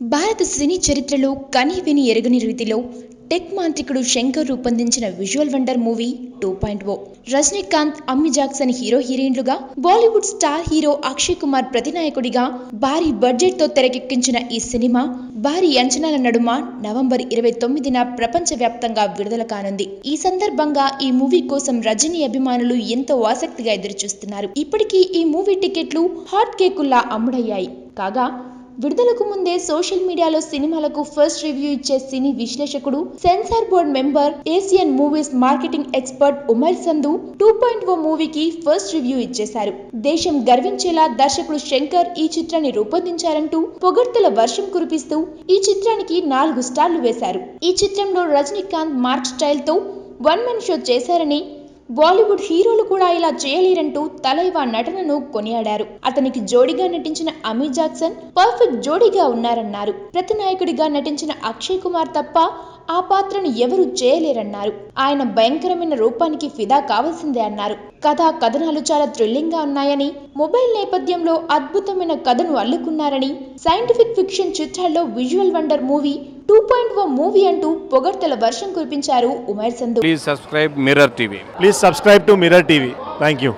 భారత సినీ చరిత్రలో కనీవిని ఎరగని రీతిలో టెక్ మాంత్రికుడు శంకర్ రూపొందించిన visual wonder movie two point O. Rajinikanth Amy Jackson hero హీరోయిన్లుగా Bollywood star hero Akshay Kumar ప్రతినాయకుడిగా భారీ బడ్జెట్తో తెరకెక్కించిన ఈ సినిమా భారీ అంచనాల నడుమ నవంబర్ ఇరవై తొమ్మిదిన ప్రపంచవ్యాప్తంగా విడుదల కానుంది. ఈ సందర్భంగా ఈ మూవీ కోసం రజనీ అభిమానులు ఎంతో ఆసక్తిగా ఎదురుచూస్తున్నారు. ఇప్పటికీ ఈ మూవీ టికెట్లు హాట్ కేకుల్లా అమ్ముడయ్యాయి. కాగా విడుదలకు ముందే సోషల్ మీడియాలో సినిమాలకు ఫస్ట్ రివ్యూ ఇచ్చే సినీ విశ్లేషకుడు censor board member Asian movies marketing expert Umair Sandhu two point O మూవీకి ఫస్ట్ రివ్యూ ఇచ్చేశారు. దేశం గర్వించేలా దర్శకుడు శంకర్ ఈ చిత్రాన్ని రూపొందించారంటూ పొగడ్తల వర్షం కురిపిస్తూ ఈ చిత్రానికి నాలుగు స్టార్లు వేశారు. ఈ చిత్రంలో రజనీకాంత్ మార్క్ స్టైల్తో వన్ మెన్ షో చేశారని బాలీవుడ్ హీరోలు కూడా ఇలా చేయలేరంటూ తలైవా నటనను కొనియాడారు. అతనికి జోడిగా నటించిన అమీ జాక్సన్ పర్ఫెక్ట్ జోడీగా ఉన్నారన్నారు. ప్రతినాయకుడిగా నటించిన అక్షయ్ కుమార్ తప్ప ఆ పాత్రను ఎవరూ చేయలేరన్నారు ఆయన భయంకరమైన రూపానికి ఫిదా కావాల్సిందే అన్నారు కథ కథనాలు చాలా థ్రిల్లింగ్గా ఉన్నాయని మొబైల్ నేపథ్యంలో అద్భుతమైన కథను అల్లుకున్నారని సైంటిఫిక్ ఫిక్షన్ చిత్రాల్లో visual wonder movie two point O movie అంటూ పొగడ్తల వర్షం కురిపించారు Umar Sandhu Please subscribe Mirror TV. Please subscribe to Mirror TV. Thank you.